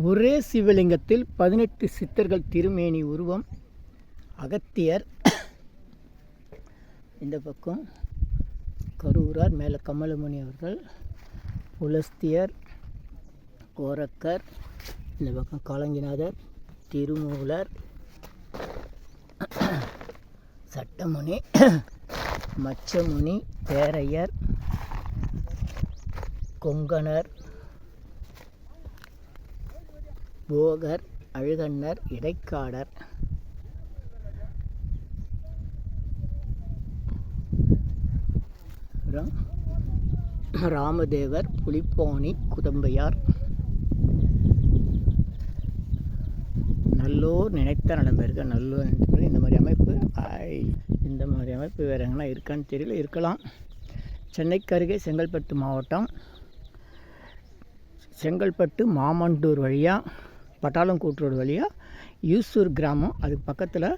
ஒரே சிவலிங்கத்தில் பதினெட்டு சித்தர்கள் திருமேனி உருவம் அகத்தியர் இந்த பக்கம் கரூரார் மேலே கமலமுனி அவர்கள் புலஸ்தியர் கோரக்கர் இந்த பக்கம் காலங்கிநாதர் திருமூலர் சட்டமுனி மச்சமுனி தேரையர் கொங்கணர் போகர் அழுகண்ணர் இடைக்காடர். ராமதேவர் புலிப்பாணி குதம்பையார். நல்லோர் நினைத்த நடந்திருக்க நல்லோர் நினைத்த இந்த மாதிரி அமைப்பு ஐ, இந்த மாதிரி அமைப்பு வேறு எங்கன்னா இருக்கான்னு தெரியல. இருக்கலாம். சென்னைக்கு அருகே செங்கல்பட்டு மாவட்டம். செங்கல்பட்டு மாமண்டூர் வழியாக பட்டாளம் கூட்டுரோடு வழியாக யூசூர் கிராமம். அதுக்கு பக்கத்தில்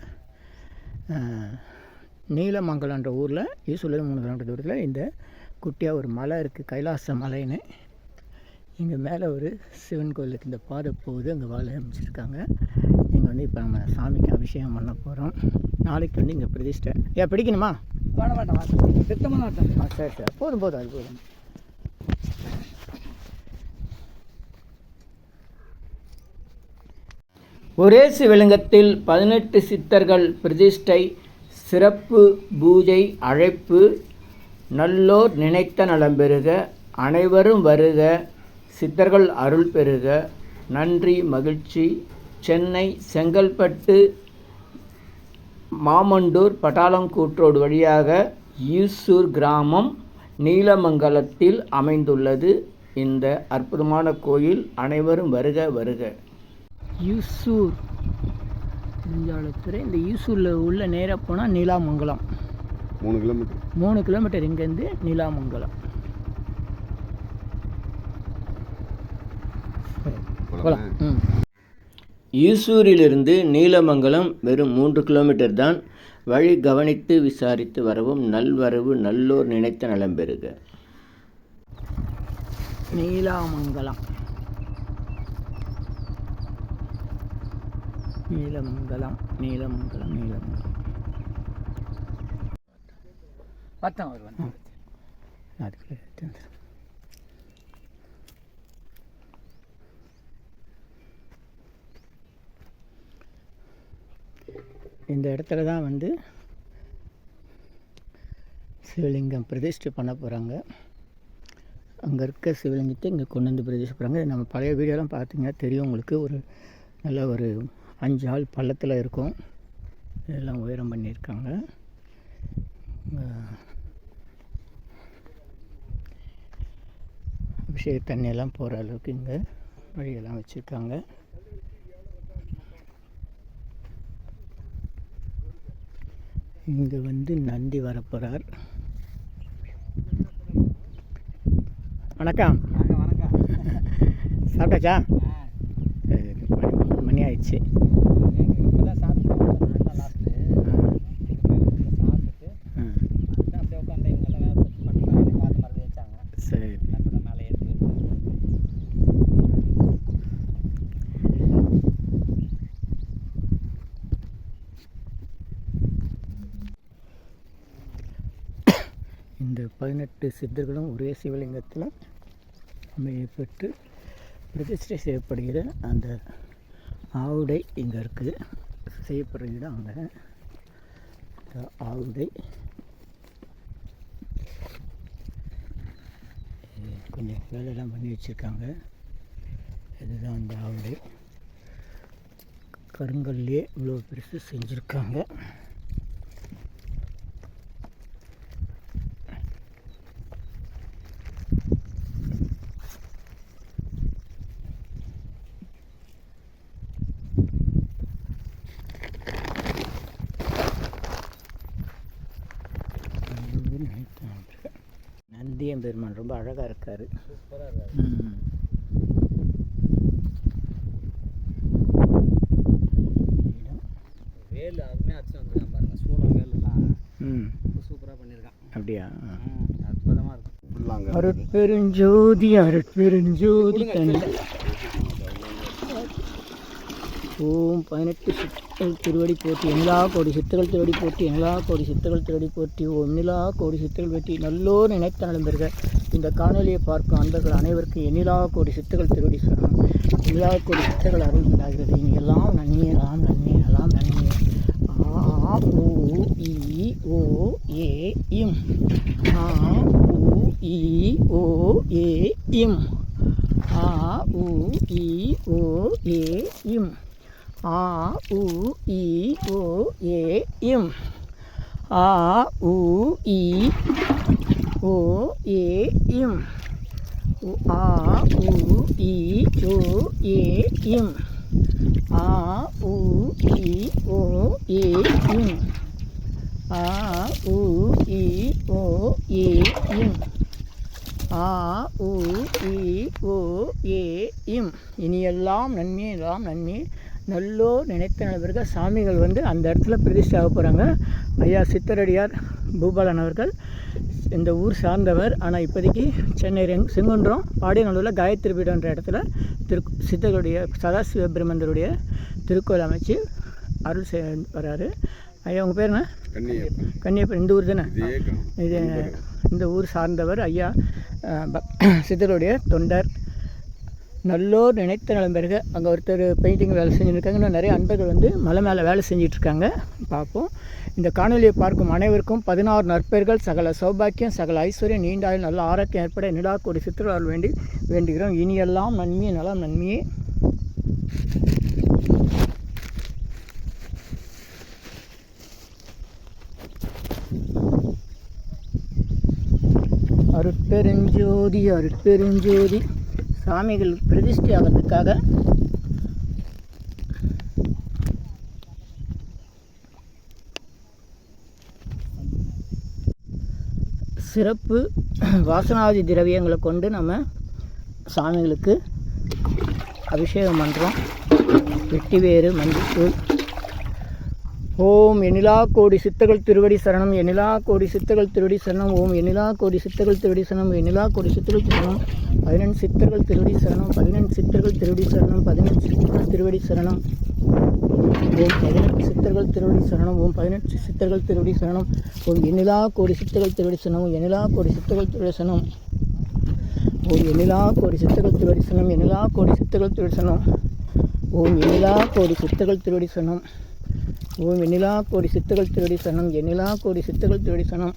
நீலமங்கலன்ற ஊரில் யூசூர்லேருந்து மூணு கிலோமீட்டர் தூரத்தில் இந்த குட்டியாக ஒரு மலை இருக்குது கைலாச மலைன்னு. இங்கே மேலே ஒரு சிவன் கோயிலுக்கு இந்த பாதை போகுது அங்கே வாழை அமைச்சிருக்காங்க இங்கே வந்து இப்போ நம்ம சாமிக்கு அபிஷேகம் பண்ண போகிறோம் நாளைக்கு வந்து இங்கே பிரதிஷ்டை. ஏன் பிடிக்கணுமா? வேணாம் வேண்டாம் சுத்தமாக சரி சரி. போதும் போதும் அது போதும். ஒரே சிவலிங்கத்தில் பதினெட்டு சித்தர்கள் பிரதிஷ்டை சிறப்பு பூஜை அழைப்பு நல்லோர் நினைத்த நலம் பெறுக அனைவரும் வருக சித்தர்கள் அருள் பெறுக. நன்றி மகிழ்ச்சி. சென்னை செங்கல்பட்டு மாமண்டூர் பட்டாளங்கூற்றோடு வழியாக ஈசூர் கிராமம் நீலமங்கலத்தில் அமைந்துள்ளது. இந்த அற்புதமான கோயில் அனைவரும் வருக வருக. யூசூர். நெஞ்சாலத்துறை. இந்த யூசூரில் உள்ள நேராக போனால் நீலாமங்கலம். மூணு கிலோமீட்டர். மூணு கிலோமீட்டர் இங்கேருந்து நீலாமங்கலம். போகலாம் ம். ஈசூரிலிருந்து நீலமங்கலம் வெறும் மூன்று கிலோமீட்டர் தான். வழி கவனித்து விசாரித்து வரவும் நல்வரவு நல்லோர் நினைத்த நலம் பெறுக. நீலாமங்கலம். நீலமங்கலம் நீலமங்கலம் நீலமங்கலம். அதுக்குள்ளே எடுத்து வந்துடுறேன். இந்த இடத்துல தான் வந்து சிவலிங்கம் பிரதிஷ்டை பண்ண போகிறாங்க அங்கே இருக்க சிவலிங்கத்தை இங்கே கொண்டு வந்து பிரதிஷ்டை பண்ணுறாங்க நம்ம பழைய வீடியோலாம் பார்த்தீங்கன்னா தெரியும் உங்களுக்கு. ஒரு நல்ல ஒரு அஞ்சு ஆள் பள்ளத்தில் இருக்கும். இதெல்லாம் உயரம் பண்ணியிருக்காங்க. அபிஷேக தண்ணியெல்லாம் போகிற அளவுக்கு இங்கே வழியெல்லாம் வச்சுருக்காங்க. இங்கே வந்து நந்தி வரப்போகிறார். வணக்கம். வணக்கம் சாப்பிட்டாச்சா? மணி ஆயிடுச்சு. இந்த பதினெட்டு சித்தர்களும் ஒரே சிவலிங்கத்தில் அமையப்பட்டு பிரதிஷ்டை செய்யப்படுகிற அந்த ஆவுடை இங்கே இருக்குது செய்யப்படுற இடம் அங்கே. ஆவுடை. கொஞ்சம் வேலையெல்லாம் பண்ணி வச்சுருக்காங்க. இதுதான் அந்த ஆவுடை. கருங்கல்லே இவ்வளோ பெருசு செஞ்சுருக்காங்க நந்தியம் பெருமான் ரொம்ப அழகாக இருக்கார். வேல் அதுவுமே அடிச்சு வந்துருக்கான் பாருங்க. சூளம் வேலுலாம் ம். சூப்பராக பண்ணியிருக்கான் அப்படியா? ம் அற்புதமாக இருக்கும் அருட்பெருஞ்சோதி அருட்பெருஞ்சோதி தனி ஓம் பதினெட்டு சித்தர்கள் திருவடி போற்றி எண்ணிலா கோடி சித்தர்கள் திருவடி போற்றி எண்ணிலா கோடி சித்தர்கள் திருவடி போற்றி ஓம் எண்ணிலா கோடி சித்தர்கள் வெற்றி நல்லோர் நினைத்த நலம் இந்த காணொலியை பார்க்கும் அன்பர்கள் அனைவருக்கும் எண்ணிலா கோடி சித்தர்கள் திருவடி சொல்லணும் எண்ணிலா கோடி சித்தர்கள் அருள் உண்டாகிறது. இனி எல்லாம் நன்மையே எல்லாம் நன்மையே எல்லாம் நன்மையே ஆ ஊ இ ஓ ஏ இம். ஆ ஊ இ ஓ ஏ இம். ஆ ஊ இ ஓ ஏ இம். ஆ உ இ ஓ ஏ இம். ஆ உ இ ஓ ஏ இம். ஆ உ இ ஓ ஏ இம். ஆ உ இ ஓ ஏ இம். ஆ உ இ ஓ ஏ இம். ஆ உ இ ஓ ஏ இம். இனியெல்லாம் நன்மையெல்லாம் நன்மை. நல்லோ நினைத்த நபர்கள் சாமிகள் வந்து அந்த இடத்துல பிரதிஷ்டை ஆக போகிறாங்க ஐயா சித்தரடியார் பூபாலன் அவர்கள் இந்த ஊர் சார்ந்தவர். ஆனால் இப்போதைக்கு சென்னை ரெங் செங்குன்றம் பாடியநல்லூரில் காயத்ரி பீடம்ன்ற இடத்துல திரு சித்தருடைய சதாசிவ பிரம்மந்தருடைய திருக்கோயில் அமைச்சு அருள் செய் வராரு ஐயா உங்கள் பேர் என்ன? கன்னியப்பன். இந்த ஊர் தானே? இதே இந்த ஊர் சார்ந்தவர் ஐயா சித்தருடைய தொண்டர். நல்லோர் நினைத்த நலம் பெருக அங்கே ஒருத்தர் பெயிண்டிங் வேலை செஞ்சுருக்காங்க. இன்னும் நிறைய அன்பர்கள் வந்து மலை மேலே வேலை செஞ்சிட்ருக்காங்க. பார்ப்போம். இந்த காணொலியை பார்க்கும் அனைவருக்கும் பதினாறு நற்பெயர்கள் சகல சௌபாக்கியம் சகல ஐஸ்வர்யம் நீண்டாயில் நல்ல ஆரோக்கியம் ஏற்பட நிலா கோடி சித்திரவாள் வேண்டி வேண்டுகிறோம். இனியெல்லாம் நன்மையே நலம் நன்மையே. அருட்பெருஞ்சோதி அருட்பெருஞ்சோதி. சாமிகள் பிரதிஷ்டை ஆகிறதுக்காக சிறப்பு வாசனாதி திரவியங்களை கொண்டு நம்ம சாமிகளுக்கு அபிஷேகம் பண்ணுறோம் வெட்டிவேறு மஞ்சள் ஓம் எண்ணிலா கோடி சித்தகள் திருவடி சரணம் எண்ணிலா கோடி சித்தகள் திருவடி சரணம் ஓம் எண்ணிலா கோடி சித்தர்கள் திருவடி சரணம் எண்ணிலா கோடி சித்தர்கள் சரணம் பதினெண்டு சித்தர்கள் திருவடி சரணம் பதினெண்டு சித்தர்கள் திருவடி சரணம் பதினெட்டு சித்தர்கள் திருவடி சரணம் ஓம் பதினெட்டு சித்தர்கள் திருவடி சரணம் ஓம் பதினெட்டு சித்தர்கள் திருவடி சரணம் ஓம் எண்ணிலா கோடி சித்தர்கள் திருவடி சரணம் எண்ணிலா கோடி சித்தர்கள் திருவடி சரணம் ஓம் எண்ணிலா கோடி சித்தர்கள் திருவடி சரணம் எண்ணிலா கோடி சித்தர்கள் திருவடி சரணம் ஓம் எண்ணிலா கோடி சித்தர்கள் திருவடி சரணம் ஓம் எண்ணிலா கோடி சித்துகள் திருவடி சரணம். எண்ணிலா கோடி சித்துகள் திருவடி சனம்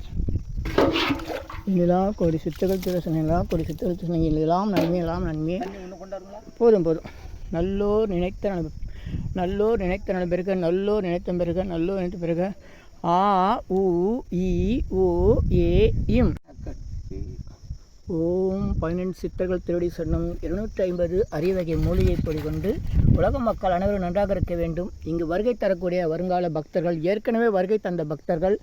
எண்ணிலா கோடி சித்துகள் திருவடி சரணம். எண்ணிலா கோடி சித்துகள் திருசனம் எல்லாம் நன்மை எல்லாம் நன்மை போதும் போதும். நல்லோர் நினைத்த நல நல்லோர் நினைத்த நல பெருக நல்லோர் நினைத்த பெருக நல்லோர் நினைத்த பெருக. ஆ உ இ ஓ ஏ இம். ஓம் பதினெண்டு சித்தர்கள் திருடி சொன்னம் இருநூற்றி ஐம்பது அரிய வகை மூலிகை பொடி கொண்டு உலக மக்கள் அனைவரும் நன்றாக இருக்க வேண்டும். இங்கு வருகை தரக்கூடிய வருங்கால பக்தர்கள் ஏற்கனவே வருகை தந்த பக்தர்கள்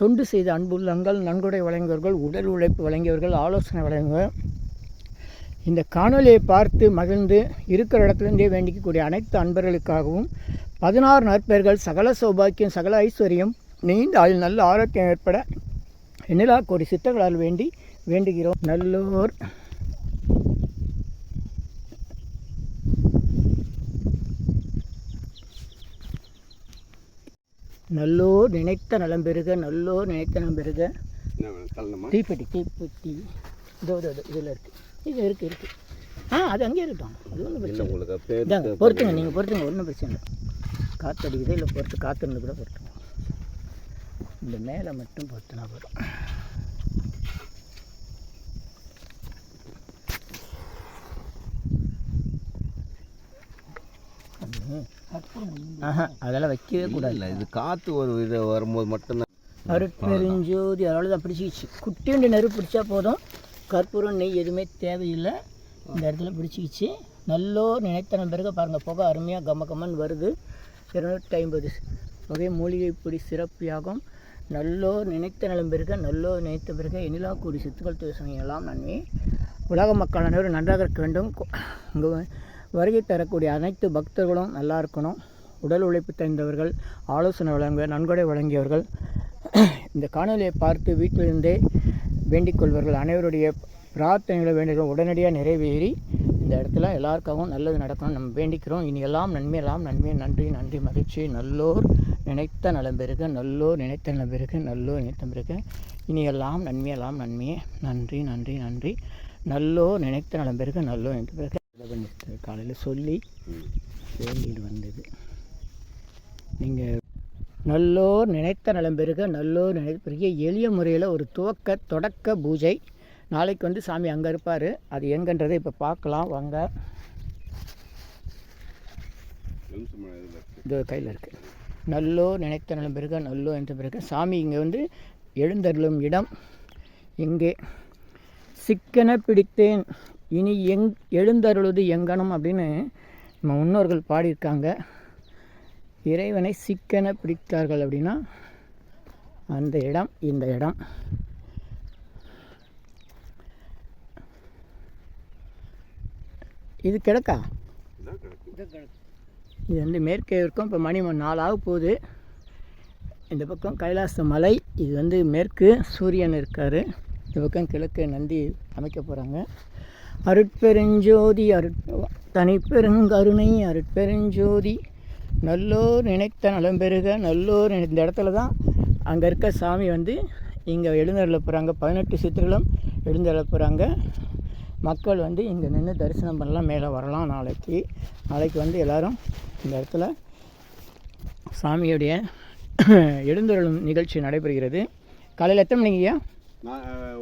தொண்டு செய்த அன்புள்ளங்கள் நன்கொடை வழங்கியவர்கள் உடல் உழைப்பு வழங்கியவர்கள் ஆலோசனை வழங்குவர். இந்த காணொலியை பார்த்து மகிழ்ந்து இருக்கிற இடத்துலேருந்தே வேண்டிக்கக்கூடிய அனைத்து அன்பர்களுக்காகவும் பதினாறு நற்பெயர்கள் சகல சௌபாக்கியம் சகல ஐஸ்வர்யம் நீண்ட ஆயுள் நல்ல ஆரோக்கியம் ஏற்பட எண்ணிலா கோடி சித்தர்களால் வேண்டி வேண்டுகிறோம். நல்லோர். நல்லோர் நினைத்த நலம் பெறுக நல்லோர் நினைத்த நலம் தள்ளணுமா? தீப்பெட்டி தீப்பெட்டி. இதோ இதோ இதில் இருக்குது இது இருக்குது இருக்குது ஆ அது அங்கேயே இருக்கட்டும். அது ஒன்றும் பிரச்சனை உங்களுக்கு இதாங்க பொறுத்துங்க நீங்கள் பொறுத்துங்க ஒன்றும் பிரச்சனை இல்லை. காற்று அடிக்குது இல்லை பொறுத்து காற்று இருந்து கூட பொறுத்துங்க. இந்த மேலே மட்டும் பொறுத்துனா போதும். அதெல்லாம் வைக்கவே கூடாது. இல்லை இது காற்று ஒரு இது வரும்போது மட்டும்தான். அருட்பெருஞ்சோதி அவ்வளோதான் பிடிச்சிக்கிச்சு குட்டியுண்டு நெருப்பு பிடிச்சா போதும். கற்பூரம் நெய் எதுவுமே தேவையில்லை. இந்த இடத்துல பிடிச்சிக்கிச்சு நல்லோர் நினைத்த நண்பருக்கு பாருங்கள் புகை அருமையாக கம்ம கம்மன்னு வருது. இருநூற்றி ஐம்பது. வகை மூலிகை பொடி சிறப்பு யாகம். நல்லோர் நினைத்த நலம் பெருக நல்லோர் நினைத்த பிறகு எண்ணிலா கூடி சித்துக்கள் தேசம் எல்லாம் நன்மை. உலக மக்கள் அனைவரும் நன்றாக இருக்க வேண்டும். இங்கே வருகை தரக்கூடிய அனைத்து பக்தர்களும் நல்லா இருக்கணும் உடல் உழைப்பு தெரிந்தவர்கள் ஆலோசனை வழங்க நன்கொடை வழங்கியவர்கள். இந்த காணொலியை பார்த்து வீட்டிலிருந்தே வேண்டிக் கொள்வர்கள் அனைவருடைய பிரார்த்தனைகளை வேண்டுகிறோம் உடனடியாக நிறைவேறி இந்த இடத்துல எல்லாருக்காகவும் நல்லது நடக்கணும் நம்ம வேண்டிக்கிறோம். இனி எல்லாம் நன்மை எல்லாம் நன்மை. நன்றி நன்றி மகிழ்ச்சி. நல்லோர் நினைத்த நலம் பெருக நல்லோர் நினைத்த நலம் பெருக நல்லோர் நினைத்த பெருக. இனி எல்லாம் நன்மை எல்லாம் நன்மையே. நன்றி நன்றி நன்றி. நல்லோர் நினைத்த நலம் பெருக நல்லோர் நினைத்த பிறகு பண்ணிட்டு காலையில் சொல்லி வேண்டிட்டு வந்தது. நீங்கள் நல்லோர் நினைத்த நலம் பெருக நல்லோர் நினைத்த பெருக எளிய முறையில் ஒரு துவக்க தொடக்க பூஜை. நாளைக்கு வந்து சாமி அங்கே இருப்பார். அது எங்கன்றதை இப்போ பார்க்கலாம். வாங்க. இது கையில் இருக்குது நல்லோர் நினைத்த நலம் பெருக நல்லோர் நினைத்த பிறகு. சாமி இங்கே வந்து எழுந்தருளும் இடம். இங்கே சிக்கன பிடித்தேன். இனி எங் எழுந்தருளுது எங்கனம் அப்படின்னு நம்ம முன்னோர்கள் பாடியிருக்காங்க. இறைவனை சிக்கன பிடித்தார்கள் அப்படின்னா அந்த இடம் இந்த இடம். இது கிடக்கா இது வந்து மேற்கே இருக்கும். இப்போ மணி நாலாக போகுது. இந்த பக்கம் கைலாச மலை இது வந்து மேற்கு சூரியன் இருக்கார். இந்த பக்கம் கிழக்கு நந்தி அமைக்க போகிறாங்க அருட்பெருஞ்சோதி அருட் தனிப்பெருங்கருணை அருட்பெருஞ்சோதி. நல்லோர் நினைத்த நலம் பெருக நல்லோர் இந்த இடத்துல தான் அங்கே இருக்க சாமி வந்து இங்கே எழுந்தருள போகிறாங்க பதினெட்டு சித்திரங்களும் எழுந்தருள போகிறாங்க மக்கள் வந்து இங்கே நின்று தரிசனம் பண்ணலாம். மேலே வரலாம் நாளைக்கு. நாளைக்கு வந்து எல்லாரும் இந்த இடத்துல சாமியுடைய எழுந்தருளும் நிகழ்ச்சி நடைபெறுகிறது. காலையில் எத்தனை மணிங்கய்யா?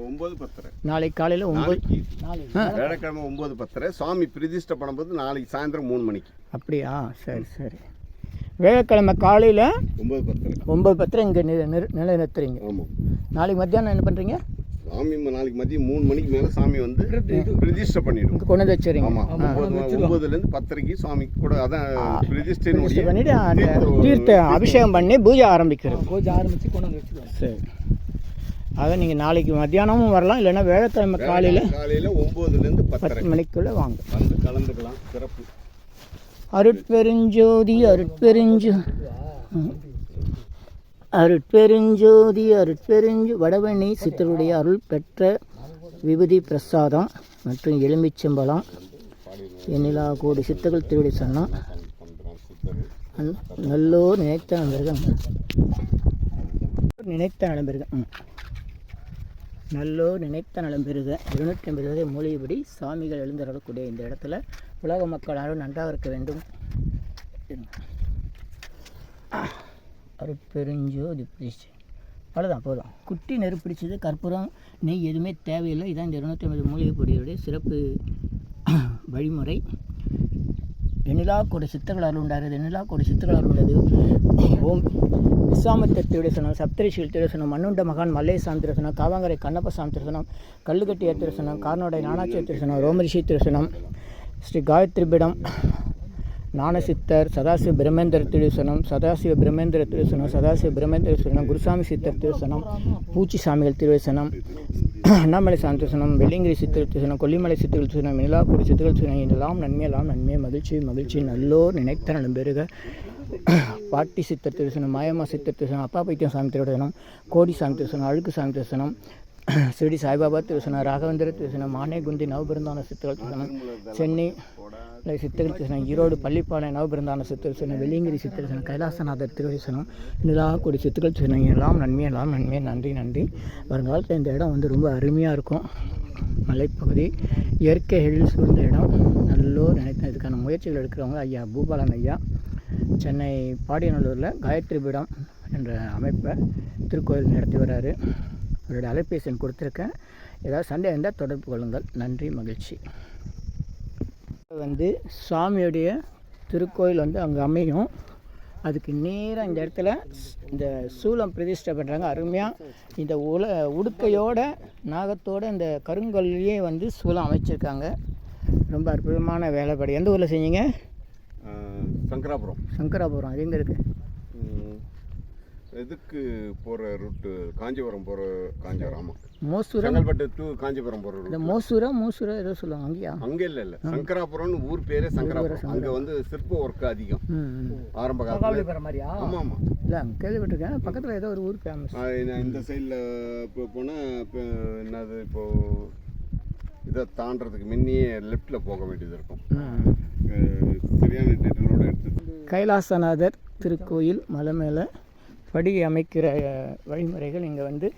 ஒன்பது பத்தரை. நாளைக்கு காலையில் ஒம்பது நாளைக்கு வேலைக்கிழமை ஒன்பது பத்தரை. சுவாமி பிரதிஷ்டை பண்ணும்போது நாளைக்கு சாயந்தரம் மூணு மணிக்கு. அப்படியா? சரி சரி. வேலைக்கிழமை காலையில் ஒன்பது பத்தரை. ஒம்பது பத்திரம் இங்கே நிலைநிறுத்துறீங்க. ஆமாம் நாளைக்கு மத்தியானம் என்ன பண்ணுறீங்க சாமி நாளைக்கு மதியம் மூணு மணிக்கு மேலே சாமி வந்து பிரதிஷ்டை பண்ணிடும் இங்கே கொண்டு வந்து வச்சுறீங்க ஒன்பதுலேருந்து பத்தரைக்கு சாமி கூட அதான் பிரதிஷ்டையினுடைய பண்ணிவிட்டு தீர்த்த- அபிஷேகம் பண்ணி பூஜை ஆரம்பிக்கிறது பூஜை ஆரம்பித்து கொண்டு வந்து வச்சுக்குவோம் சரி. ஆக நீங்கள் நாளைக்கு மத்தியானமும் வரலாம் இல்லைன்னா வேலைக்கிழமை காலையில் காலையில் ஒம்போதுலேருந்து பத்து மணிக்குள்ளே வாங்க. வந்து கலந்துக்கலாம் சிறப்பு. அருட்பெருஞ்சோதி அருட்பெருஞ்சோ. அருட்பெருஞ்சோதி அருட்பெருஞ்சு. வடவண்ணி சித்தருடைய அருள் பெற்ற விபூதி பிரசாதம் மற்றும் எலுமிச்சம்பழம் எண்ணிலா கோடி சித்தர்கள் திருவிடி சொன்னோம் நல்லோர் நினைத்த நண்பர்கள் நினைத்த நலம்பெருக ம். நல்லோர் நினைத்த நலம் பெறுக. இருநூற்றி ஐம்பது வகை மூலிகைப்படி சாமிகள் எழுந்தருளக்கூடிய இந்த இடத்துல உலக மக்கள் அனைவரும் நன்றாக இருக்க வேண்டும். அருட்பெருஞ்சோதி பிடிச்சி அவ்வளோதான் போதும். குட்டி நெருப்பு பிடிச்சது கற்பூரம் நெய் எதுவுமே தேவையில்லை. இதான் இந்த இருநூற்றி ஐம்பது மூலிகை பொடியுடைய சிறப்பு வழிமுறை. எண்ணிலா கூட சித்தர்கள் அருள் உண்டாகிறது. எண்ணிலா கூட சித்தர்கள் அருள் உள்ளது ஓம். விஸ்வாமித்திர திருசனம் சப்தரிஷிகள் திருசனம் மண்ணுண்ட மகான் மல்லேசாமி திருசனம் காவாங்கரை கண்ணப்பசாமி திருசனம் கல்லுக்கட்டிய திருசனம் கார்னோடை நானாச்சிய திருசனம் ரோமரிஷி திருசனம் ஸ்ரீ காயத்ரி பீடம் ஞானசித்தர் சதாசிவ பிரம்மேந்திர திருசனம் சதாசிவ பிரம்மேந்திர திருசனம் சதாசிவ பிரம்மேந்திர திருசனம் குருசாமி சித்தர் திருசனம் பூச்சி சாமிகள் திருவசனம் அண்ணாமலை சாமி திருசனம் வெள்ளிங்கிரி சித்திர திருசனம் கொல்லிமலை சித்தர்கள் திருசனம் நிலாக்குடி சித்தர்கள் திருசனம் இதெல்லாம் நன்மையெல்லாம் நன்மை மகிழ்ச்சி மகிழ்ச்சி நல்லோர் நினைத்த நலம் பெருக பாட்டி சித்தர் திருசனம் மாயம்மா சித்தர் தரிசனம் அப்பா பைத்தியம் சாமி திருடனம் கோடி சாமி திருசனம் அழுக்கு சாமி திருசனம் சிறுடி சாய்பாபா தரிசனம் ராகவேந்திர திருசனம் மானே குந்தி நவபிருந்தான சித்தர்கள் திருசனம் சென்னை சித்தர்கள் தரிசனம் ஈரோடு பள்ளிப்பாளைய நவபிருந்தான சித்தர் திருசனம் வெள்ளியங்கிரி சித்தர் கைலாசநாதர் திருவரிசனம் நிலாக்குடி சித்துக்கள் தரிசனம் எல்லாம் நன்மை எல்லாம் நன்மை நன்றி நன்றி. வருங்காலத்தில் இந்த இடம் வந்து ரொம்ப அருமையாக இருக்கும். மலைப்பகுதி இயற்கை எழில் சூழ்ந்த இடம். நல்ல நல்லோர் நினைத்த இதுக்கான முயற்சிகள் எடுக்கிறவங்க ஐயா பூபாலன் ஐயா சென்னை பாடியநல்லூரில் காயத்ரி பீடம் என்ற அமைப்பை திருக்கோயில் நடத்தி வர்றாரு. அவருடைய அலைபேசி எண் கொடுத்துருக்கேன். ஏதாவது சந்தேகம் இருந்தால் தொடர்பு கொள்ளுங்கள். நன்றி மகிழ்ச்சி. வந்து சுவாமியுடைய திருக்கோயில் வந்து அங்கே அமையும். அதுக்கு நேராக இந்த இடத்துல இந்த சூலம் பிரதிஷ்டை பண்ணுறாங்க அருமையாக இந்த உல உடுக்கையோட நாகத்தோட இந்த கருங்கல்லையே வந்து சூலம் அமைச்சிருக்காங்க. ரொம்ப அற்புதமான வேலைப்பாடு. எந்த ஊரில் செஞ்சீங்க? சங்கராபுரம். சங்கராபுரம். அது எங்கே இருக்குது இதுக்கு போகிற ரூட்டு காஞ்சிபுரம் போகிற காஞ்சிபுரம். ஆமாம் மோசூரம்? செங்கல்பட்டு டு காஞ்சிபுரம் போகிற இந்த ரூட் மோசூரா மோசூரா ஏதோ சொல்லுவாங்க அங்கேயா? அங்கே இல்லை இல்லை. சங்கராபுரம்னு ஊர் பேரே சங்கராபுரம். அங்கே வந்து சிற்ப ஒர்க் அதிகம். ஆரம்ப காலத்தில். மாதிரியா? ஆமாம் ஆமாம் இல்லை கேள்விப்பட்டிருக்கேன். பக்கத்தில் ஏதோ ஒரு ஊர் ஃபேமஸ் நான் இந்த சைடில் இப்போ போனால் இப்போ என்னது இப்போது இதை தாண்டறதுக்கு முன்னையே லெஃப்டில் போக வேண்டியது இருக்கும். ம். அஹ் சரியான டீட்டெயிலோட எடுத்து கைலாசநாதர் திருக்கோயில் மலை மேலே படி அமைக்கிற வழிமுறைகள் இங்கே வந்து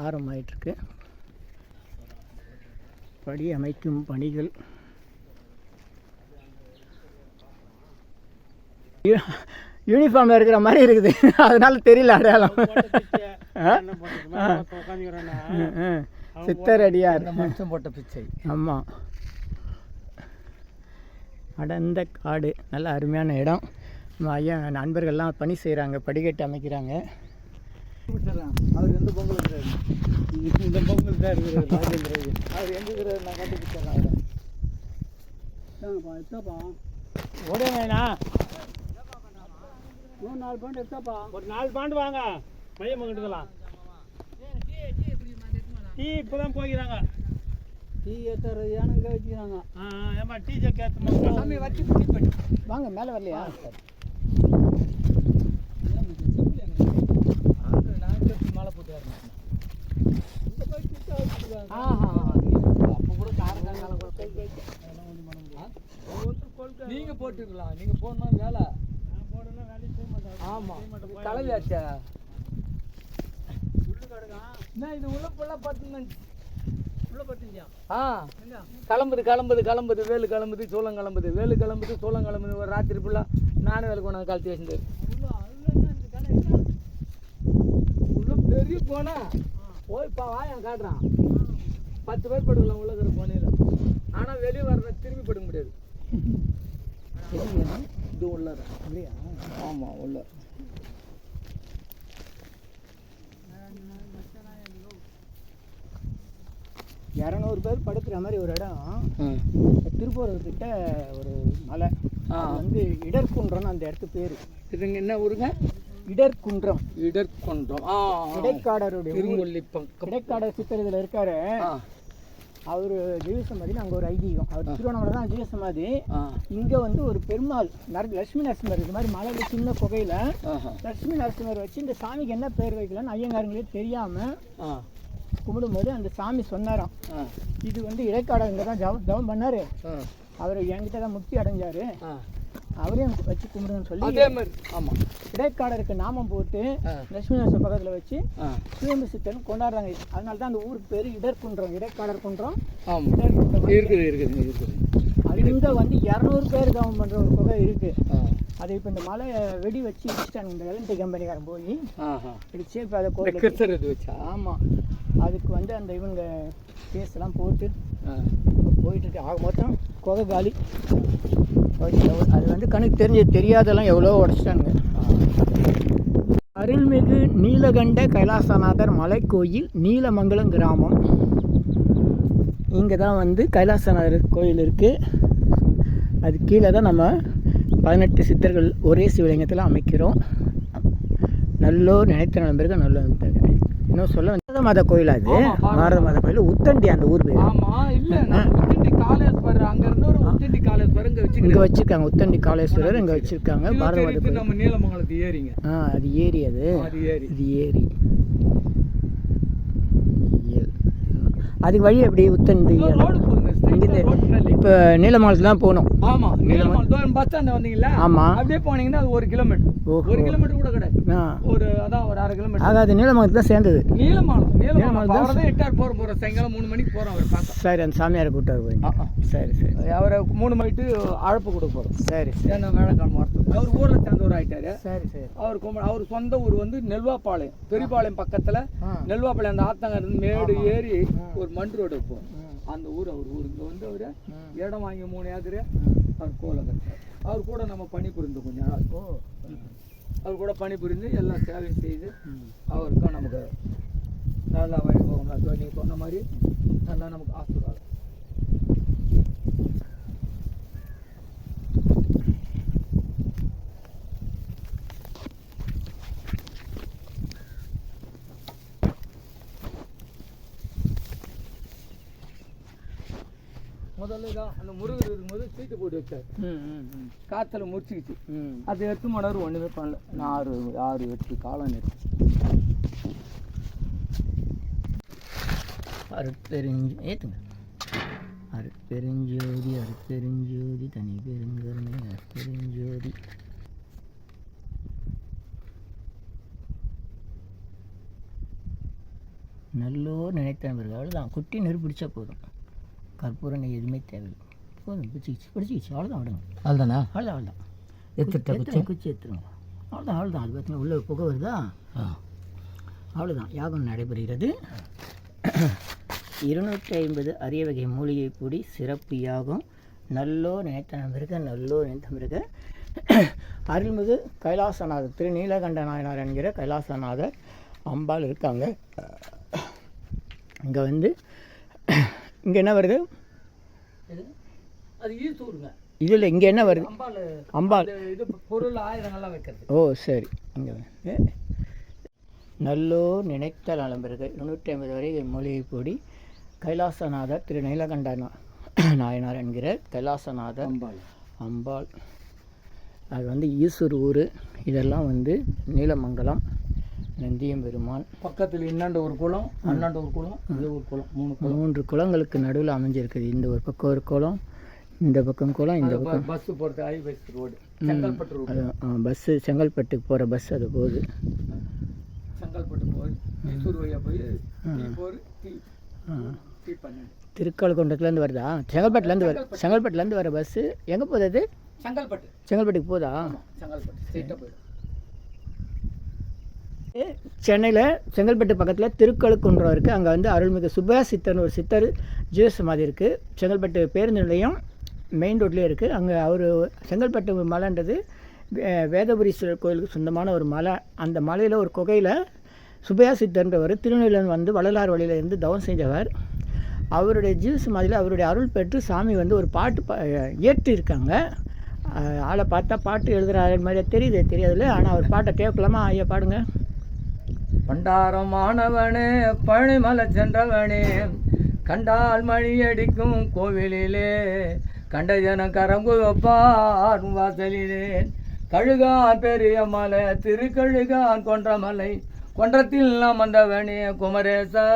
ஆரம்பமாயிட்டிருக்கு. படி அமைக்கும் பணிகள். யூனிஃபார்மில் இருக்கிற மாதிரி இருக்குது. அதனால தெரியல அடையாளம். ஆ? ஆ. ம், ம். சித்தர் அடியார் மனுஷன் போட்ட பிச்சை. ஆமாம் அடர்ந்த காடு. நல்ல அருமையான இடம். நம்ம ஐயா நண்பர்கள்லாம் பணி செய்கிறாங்க படிக்கட்டு அமைக்கிறாங்க. அவர் எந்த பொங்கல் இந்த பொங்கல் தான் இருக்கிறார் ராஜேந்திர அவர் எங்க இருக்கிறாரு? நான் அவரை. எடுத்தாப்பா உடனேண்ணா இன்னும் நாலு பாண்டு எடுத்தாப்பா. ஒரு நாலு பாண்டு வாங்க. மையம் பங்கிட்டுக்கலாம் டீ இப்போதான் போகிறாங்க. டீ ஏத்தாரு ஏனுங்க வச்சுக்கிறாங்க ஏம்மா டீ ஜெக் ஏற்ற சாமி வச்சு பண்ணி வாங்க மேலே வரலையா? மாலை போட்டு ஆஹா அப்போ கூட காரங்கால நீங்க போட்டுக்கலாம் நீங்க போடணும் வேலை? ஆமா. கலவையாச்சா என்ன இது உள்ள ஃபுல்லாக பட்டுச்சியா ஆ. கிளம்புது கிளம்புது கிளம்புது வேலு கிளம்புது சோளம் கிளம்புது வேலு கிளம்புது சோளம் கிளம்புது ஒரு ராத்திரி ஃபுல்லாக நானும் வேலை கொண்டாந்து கழட்டி வச்சிருந்து உள்ள பெரிய போனா. போய் பா வாயன் காட்டுறான். பத்து பேர் படுக்கலாம் உள்ள இருக்கிற போனையில் ஆனால் வெளியே வர்ற திரும்பி படுக்க முடியாது. இது உள்ள அப்படியா ஆமாம் உள்ள. இரநூறு பேர் படுக்கிற மாதிரி ஒரு இடம். திருப்பூர்கிட்ட ஒரு மலை. வந்து இடர்குன்றம்னு அந்த இடத்து பேர். இதுங்க என்ன ஊருங்க? இடர்குன்றம். இடர்கொன்றம். இடைக்காடருடைய. திருங்கொல்லி பக்கம் இடைக்காடர் சித்தர் இதில் இருக்காரு அவர் ஜீவசமாதின்னு அங்கே ஒரு ஐதீகம். அவர் திருவண்ணாமலை தான் ஜீவசமாதி இங்கே வந்து ஒரு பெருமாள் நர லட்சுமி நரசிம்மர் இது மாதிரி மலையில் சின்ன புகையில் லட்சுமி நரசிம்மர் வச்சு இந்த சாமிக்கு என்ன பேர் வைக்கலாம்னு ஐயங்காரங்களே தெரியாமல் கும்பிடும்போது அந்த சாமி சொன்னாராம் இது வந்து இடைக்காடர் இங்கே தான் ஜவம் ஜவம் பண்ணார். அவர் என்கிட்ட தான் முக்தி அடைஞ்சார். அவரையும் வச்சு கும்பிடுன்னு சொல்லி அதே மாதிரி. ஆமாம் இடைக்காடருக்கு நாமம் போட்டு. லட்சுமி நரசிம்மர் பக்கத்தில் வச்சு ஆ. சிவம்பு சித்தன் கொண்டாடுறாங்க. அதனால தான் அந்த ஊருக்கு பேர் இடர்குன்றம் இடைக்காடர் குன்றம். ஆமாம் இருக்குது இருக்குது இருக்குது அங்கே வந்து இரநூறு பேர் கவனம் பண்ணுற ஒரு குகை இருக்குது அதை இப்போ இந்த மலை வெடி வச்சு இடிச்சிட்டாங்க இந்த எலக்ட்ரிக் கம்பெனிக்காரன் போய். இடிச்சு இப்போ அதை கோயில் வச்சா? ஆமாம் அதுக்கு வந்து அந்த இவங்க கேஸ் எல்லாம் போட்டு ஆ. போயிட்டு இருக்கு ஆக மொத்தம் குகை காலி. அது வந்து கணக்கு தெரிஞ்சு தெரியாதெல்லாம் எவ்வளோ உடச்சிட்டாங்க அருள்மிகு நீலகண்ட கைலாசநாதர் மலைக்கோயில் நீலமங்கலம் கிராமம். இங்கே தான் வந்து கைலாசநாதர் கோயில் இருக்குது அது கீழே தான் நம்ம பதினெட்டு சித்தர்கள் ஒரே சிவலிங்கத்தில் அமைக்கிறோம். நல்லோர் நினைத்த நண்பர்கள் நல்ல இன்னும் சொல்ல பாரத மாதா கோயில் அது பாரத மாதா. கோயில் உத்தண்டி அந்த ஊர் பேர். ஆமா இல்ல உத்திண்டி அங்க இருந்து ஒரு உத்திண்டி இங்க வச்சிருக்காங்க. உத்தண்டி காளேஸ்வரர் இங்கே வச்சிருக்காங்க பாரத மாதா கோயில். நம்ம நீலமங்கலத்து ஏரிங்க. ஆ அது ஏரி அது. அது ஏரி. இது ஏரி. அதுக்கு வழி எப்படி? உத்தண்டி ரோடு இங்கிருந்து இப்போ நீலமாலத்தில் தான் போகணும். ஆமா நீலமங்கலம். பஸ் ஸ்டாண்ட் வந்தீங்களா ஆமா. அப்படியே போனீங்கன்னா அது ஒரு கிலோமீட்டர். ஒரு கிலோமீட்டர் கூட கிடையாது. ஒரு அதான் ஒரு அரை கிலோமீட்டர் ஆகாது நீலமங்கலத்தில் தான் சேர்ந்தது. நீலமங்கலம் நீலமங்கலம். தான் எட்டார் போற போற சாயங்காலம் மூணு மணிக்கு போறோம் அவர் பார்க்க. சரி அந்த சாமியாரை கூட்டாரு போய். சரி சரி. அவரை மூணு மணிக்கு அழைப்பு கொடுக்க போறோம். சரி சரி. ஏன்னா வேலைக்கிழமை வரது அவர் ஊர்ல சேர்ந்தவர் ஆயிட்டாரு. சரி சரி. அவர் அவர் சொந்த ஊர் வந்து நெல்வாப்பாளையம். பெரியபாளையம் பக்கத்துல நெல்வாப்பாளையம் அந்த ஆத்தங்க மேடு. ஏறி. ஒரு மண் ரோடு இருக்கும் ம், அந்த ஊர் அவர் ஊர். இங்க வந்து அவர் இடம் வாங்கி மூணு ஏக்கரு. அவர் கோலை கட்டார் அவர் கூட நம்ம பணி புரிந்து கொஞ்ச நாள். அவர் கூட பணி புரிந்து எல்லா சேவையும் செய்து. அவருக்கும் நமக்கு நல்லா வழி நீங்கள் சொன்ன மாதிரி நல்லா நமக்கு ஆசீர்வாதம் முதல்ல இதான் அந்த முருகர் இருக்கும்போது சீட்டு போட்டு வச்சார். காற்றுல முறிச்சிக்கிச்சு. அது எட்டு மணி நேரம் ஒன்றுமே பண்ணல. நான் ஆறு ஆறு எட்டு காலம் நிறுத்தி அருட்பெருஞ்சி ஏற்றுங்க அருட்பெருஞ்சோதி அருட்பெருஞ்சோதி தனி பெருங்கருணை அருட்பெருஞ்சோதி. நல்லோர் நினைத்த நண்பர்கள் அவ்வளோதான் குட்டி நெருப்பு பிடிச்சா போதும். கற்பூரம் எதுவுமே தேவையில்லை. போதும் பிடிச்சிக்கிச்சு பிடிச்சிக்கிச்சு அவ்வளோதான் விடுங்க அதுதானா அவ்வளோதான் அவ்வளோதான் எடுத்துட்டா குச்சி? குச்சி? எடுத்துருங்க அவ்வளோதான் அவ்வளோதான் அது பார்த்தீங்கன்னா உள்ளே புகை வருதா? அவ்வளோதான் யாகம் நடைபெறுகிறது. இருநூற்றி ஐம்பது அரிய வகை மூலிகை பொடி சிறப்பு யாகம். நல்லோ நினைத்த நம்பிருக்க நல்லோ நினைத்த பிறகு அருள்மிகு கைலாசநாதர் திரு நீலகண்ட நாயனார் என்கிற கைலாசநாதர் அம்பாள் இருக்காங்க. இங்கே வந்து இங்கே என்ன வருது? இதில் இங்கே என்ன வருது? அம்பாள் இது பொருள் ஆயுதங்கள்லாம் வைக்கிறது. ஓ சரி. இங்கே வந்து நல்லோ நினைத்த நலம் பிறகு இருநூற்றி ஐம்பது வரை மூலிகை பொடி. கைலாசநாதர் திரு நீலகண்ட நாயனார் என்கிற கைலாசநாதர் அம்பாள். அம்பாள். அது வந்து ஈஸ்வர் ஊர். இதெல்லாம் வந்து நீலமங்கலம் நந்தியம் பெருமான் பக்கத்தில் இன்னாண்ட ஒரு குளம் அண்ணாண்ட ஒரு குளம் இது ஒரு குளம் மூணு மூன்று குளங்களுக்கு நடுவில் அமைஞ்சிருக்குது. இந்த ஒரு பக்கம் ஒரு குளம் இந்த பக்கம் குளம் இந்த பக்கம். பஸ் போகிறது highways road Chengalpattu road bus செங்கல்பட்டுக்கு போகிற பஸ் அது போகுது. செங்கல்பட்டு போய் மைசூர் வழியாக போய் திருக்கழுக்குன்றத்துலேருந்து வருதா? செங்கல்பட்டுலேருந்து வர செங்கல்பட்டுலேருந்து வர பஸ்ஸு எங்கே போகுது அது? செங்கல்பட்டு. செங்கல்பட்டுக்கு போதா? செங்கல்பட்டு. ஸ்ட்ரெயிட்டாக போயிடும். சென்னையில் செங்கல்பட்டு பக்கத்தில் திருக்கழுக்குன்றம் இருக்குது அங்கே வந்து அருள்மிகு சுப்பையா சித்தர்னு ஒரு சித்தர் ஜீவ சமாதி இருக்குது செங்கல்பட்டு பேருந்து நிலையம் மெயின் ரோட்லேயே இருக்குது அங்கே அவர் செங்கல்பட்டு மலைன்றது வே- வேதபுரீஸ்வரர் கோயிலுக்கு சொந்தமான ஒரு மலை. அந்த மலையில் ஒரு குகையில் சுபையா சித்தர்ன்றவர் திருநெல்வேலன் வந்து வள்ளலார் வழியில் இருந்து தவம் செஞ்சவர். அவருடைய ஜீவ சமாதியில் அவருடைய அருள் பெற்று சாமி வந்து ஒரு பாட்டு பா இயற்றி இருக்காங்க ஆளை பார்த்தா பாட்டு எழுதுகிற மாதிரியே தெரியுது தெரியாதுல்ல? ஆனால் அவர் பாட்டை கேட்கலாமா? ஐயா பாடுங்க. பண்டாரமானவனே பழனிமலை சென்றவனே கண்டால் மணி அடிக்கும் கோவிலிலே கண்ட ஜனம் கரம்பு கழுகான் பெரிய மலை திருக்கழுகான் கொன்ற மலை. கொன்றத்தில் நாம் வந்தவனே குமரேசா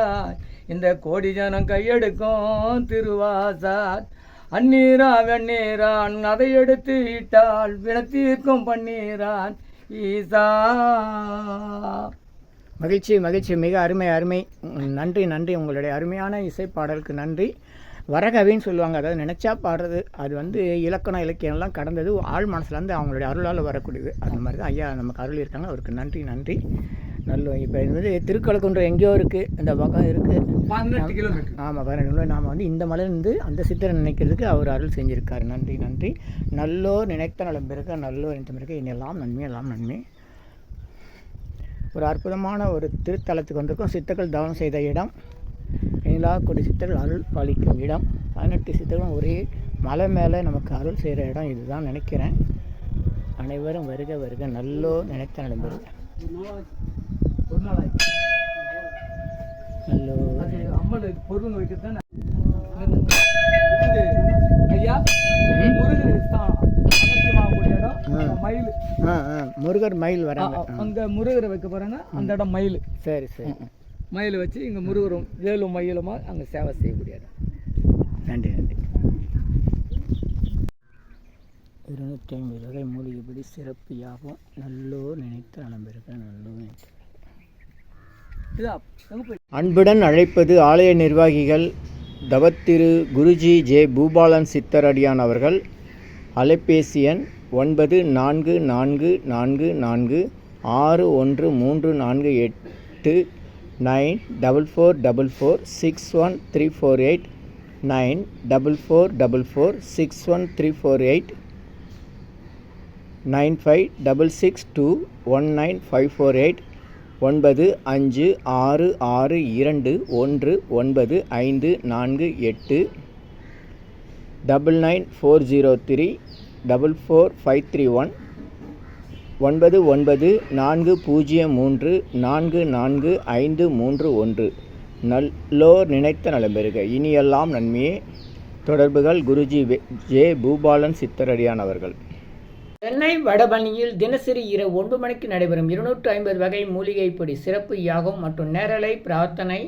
இந்த கோடி ஜனம் கையெடுக்கும் திருவாசார் அந்நீரா வெண்ணீரான் அதை எடுத்து இட்டால் வினத்தீர்க்கும் பன்னீரான் ஈசா. மகிழ்ச்சி மகிழ்ச்சி. மிக அருமை அருமை. நன்றி நன்றி. உங்களுடைய அருமையான இசைப்பாடலுக்கு நன்றி. வரகவின்னு சொல்லுவாங்க. அதாவது நினச்சா பாடுறது அது வந்து இலக்கணம் இலக்கியம்லாம் கடந்தது ஆள் மனசுலேருந்து அவங்களுடைய அருளால் வரக்கூடியது. அந்த மாதிரி தான் ஐயா நமக்கு அருள் இருக்காங்க அவருக்கு நன்றி நன்றி. நல்ல இப்போ இது வந்து திருக்கழுக்குன்றம் எங்கேயோ இருக்குது இந்த பக்கம் இருக்குது ஆமாம் பதினெட்டு நாம் வந்து இந்த மலையிலேருந்து அந்த சித்தரை நினைக்கிறதுக்கு அவர் அருள் செஞ்சிருக்காரு. நன்றி நன்றி. நல்லோர் நினைத்த நலம் பிறக்க நல்லோர் நினைத்த பிறக்க இனெல்லாம் நன்மை எல்லாம் நன்மை. ஒரு அற்புதமான ஒரு திருத்தலத்துக்கு வந்திருக்கோம். சித்தர்கள் தவம் செய்த இடம். எல்லா கொடி சித்தர்கள் அருள் பாலிக்கும் இடம் பதினெட்டு சித்தர்களும் ஒரே மலை மேலே நமக்கு அருள் செய்கிற இடம் இதுதான் நினைக்கிறேன் அனைவரும் வருக வருக நல்லோர் நினைத்த நல்லோர் அது அம்மனுக்கு பொருள் வைக்கிறது ஐயா அந்த மயில் முருகர் மயில் வராங்க அங்க முருகரை வைக்க போறாங்க அந்த இடம் மயில் சரி சரி மயில் வச்சு இங்க முருகரும் வேலும் மயிலுமா அங்க சேவை செய்யக்கூடிய இடம் நன்றி நன்றி. இருநூற்றி ஐம்பது வகை மூலிகைப்படி சிறப்பு யாகும் நல்லோ நினைத்து நலம்பிருக்க நல்லோ நினைத்து அன்புடன் அழைப்பது ஆலய நிர்வாகிகள் தவத்திரு குருஜி ஜே பூபாலன் சித்தரடியான் அவர்கள். அலைபேசி எண் ஒன்பது நான்கு நான்கு நான்கு நான்கு ஆறு ஒன்று மூன்று நான்கு எட்டு nine double four double four six one three four eight. Nine double four double four six one three four eight. Nine five double six two one nine five four eight. ஒன்பது அஞ்சு ஆறு ஆறு இரண்டு ஒன்று ஒன்பது ஐந்து நான்கு எட்டு. Double nine four zero three double four five three one. ஒன்பது ஒன்பது நான்கு பூஜ்ஜியம் மூன்று நான்கு நான்கு ஐந்து மூன்று ஒன்று. நல்லோர் நினைத்த நலம்பெறுக இனியெல்லாம் நன்மையே. தொடர்புகள் குருஜி ஜே. பூபாலன் சித்தரடியான் அவர்கள் சென்னை வடபழனியில் தினசரி இரவு ஒன்பது மணிக்கு நடைபெறும் இருநூற்று ஐம்பது வகை மூலிகை பொடி சிறப்பு யாகம் மற்றும் நேரலை பிரார்த்தனை.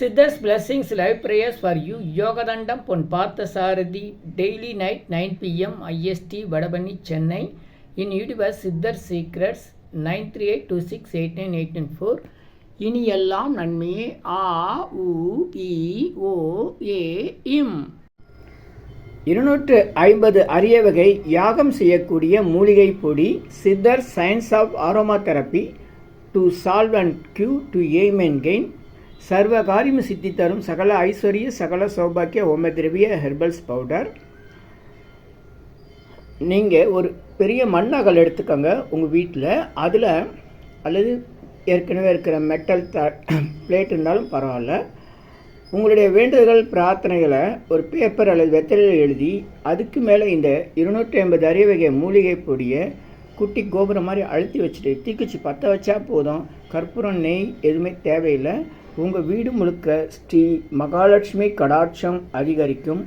Siddhars blessings live prayers for you Yogathandam Pon Parthasarathy daily night nine PM IST Vadapalani Chennai. In YouTuber Siddhar secrets nine three eight two six eight nine eight nine four. இனி எல்லாம் நன்மையே. ஆ உ இ ஓ ஏ இம். இருநூற்று ஐம்பது அரிய வகை யாகம் செய்யக்கூடிய மூலிகை பொடி Siddhar science of aromatherapy to solve and cure to aim and gain. சர்வ காரியம் சித்தி தரும் சகல ஐஸ்வர்ய சகல சௌபாக்கிய ஓம திரவிய ஹெர்பல்ஸ் பவுடர். நீங்கள் ஒரு பெரிய மண்ணகல் எடுத்துக்கோங்க உங்கள் வீட்டில் அதில் அல்லது ஏற்கனவே இருக்கிற மெட்டல் த பிளேட் இருந்தாலும் பரவாயில்ல. உங்களுடைய வேண்டுதல்கள் பிரார்த்தனைகளை ஒரு பேப்பர் அல்லது வெத்தலையில் எழுதி அதுக்கு மேலே இந்த இருநூற்றி ஐம்பது அரிய வகை மூலிகை பொடியை குட்டி கோபுரம் மாதிரி அழுத்தி வச்சுட்டு தீக்குச்சி பற்ற வச்சா போதும். கற்பூரம் நெய் எதுவுமே தேவையில்லை. உங்கள் வீடு முழுக்க ஸ்ரீ மகாலட்சுமி கடாட்சம் அதிகரிக்கும்.